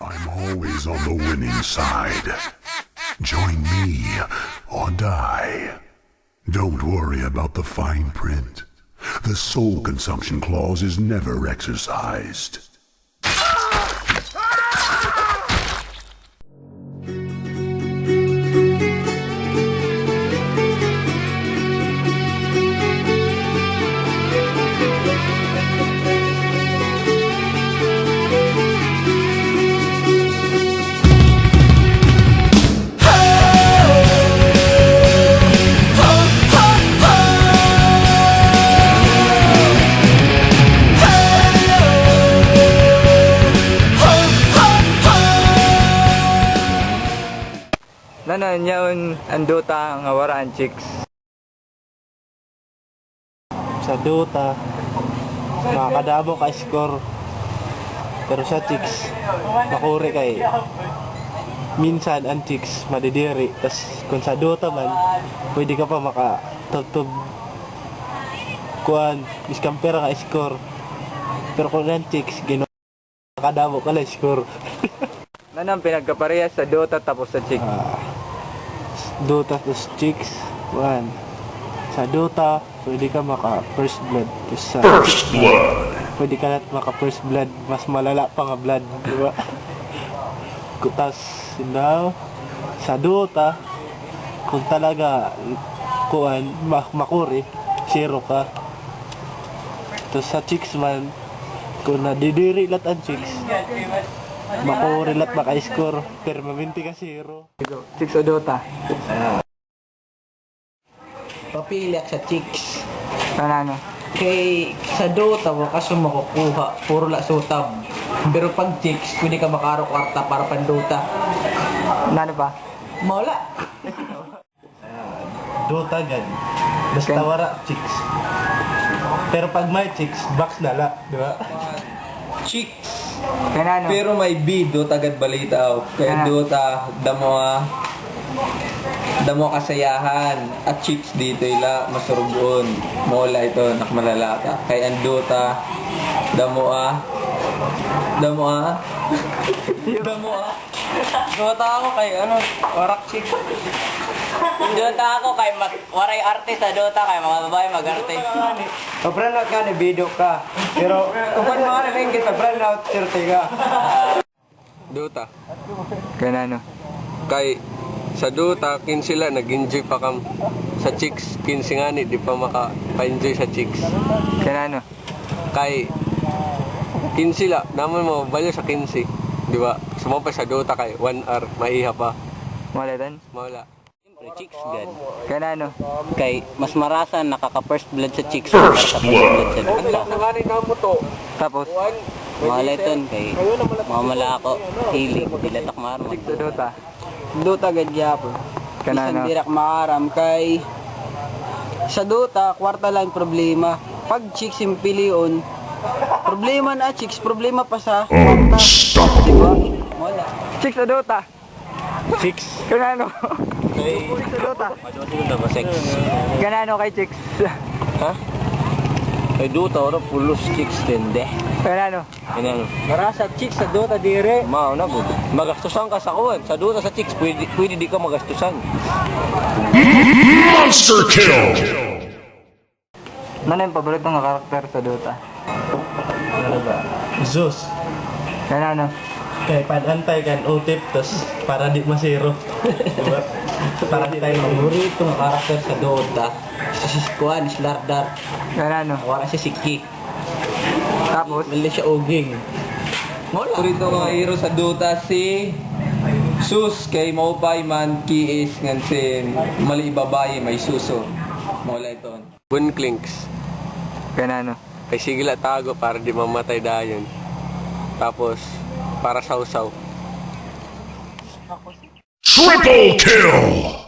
I'm always on the winning side. Join me or die. Don't worry about the fine print. The soul consumption clause is never exercised. Nanan yaon ang Dota nga waraan chicks. sa Dota makakadabo ka score. Pero sa chicks makuri kay minsan ang chicks madidiri. Tas kung sa Dota man pwede ka pa maka tutub kuan iskampera ka score. Pero kung ang chicks gino makadabo ka lang score. Nanan pinagkaparehas sa Dota tapos sa chicks. Ah, Dota tas chicks one. Sa Dota pwede ka maka first blood. Tas sa First blood. pwede ka na maka first blood. Mas malala pa nga blood di ba? Kutas now sa Dota kung talaga kuan ma- makuri zero ka. Tapos sa chicks man kung nadidiri lat ang chicks makuri lat maka-score permanente ka zero Chicks o Dota. Papili sa chicks. Nanano. Kay sa Dota, wakas mo makukuha. Puro la sutab. Pero pag chicks, pwede ka makaro kwarta para pan Dota. Nano pa? Mawala. Dota gan basta Okay. wara chicks pero pag may chicks box na la di ba Chicks. Kanano. Pero may B, Dota agad balita. Kaya Ah. Dota, damo ah, damo kasayahan. At chicks dito ila, masurugon. Mola ito, nakmalalata. Kaya ang Dota, damo ah, damo ah, damo ah. Dota ako kay ano, warak chick. Dota ako kay mag, waray arte sa Dota kay mga babae mag-arte. O brand ka ni video ka. Pero kung ano nga rin kita brand out sirte ka. Dota. Kanano. Kay sa Dota, kin sila nag-enjoy pa kam sa chicks. Kin nga ni, di pa maka-enjoy sa chicks. Kanano. Kay kin sila, naman mo balyo sa 15. Di ba? Sumapa sa Dota kay 1 hour, maiha pa. Wala dan. Chicks gan. Kanano. Kay mas marasan nakaka first blood sa chicks. First blood. sa Dota. Tapos Wala iton kay mamala ako hilig dilatak maram. Chicks o Dota. Dota gadyapo. Kanano. Isang dirak maaram kay sa Dota kwarta lang problema. Pag chicks yung pilion, problema na chicks, problema pa sa kwarta. Diba? Wala. Chicks o Dota. Chicks Kanano. kay. Dota na ba sex Kanano kay chicks. ha kay Dota ora pulos chicks din de Kanano. ano Marasa chicks sa Dota dire. mao na gud magastusan ka sa kuwan sa Dota sa chicks pwede pwede di ka magastusan Monster kill. Nano yung paborito nga karakter sa Dota? ano ba Zeus Kanano. Kay panantay kan utip tos para di masiro diba para di tayo magburi Paborito nga karakter sa Dota. Si Kuan, si Lardar. Kanano. Wala si Siki. Tapos. Mali siya Oging. Wala. Purito mga hero sa Dota si Sus kay Maupay man kiis ngan sin mali babae may suso. Mawala ito. Bunclinks. Kanano. Kay sige la tago para di mamatay dayon. Tapos, para sausaw. Triple kill.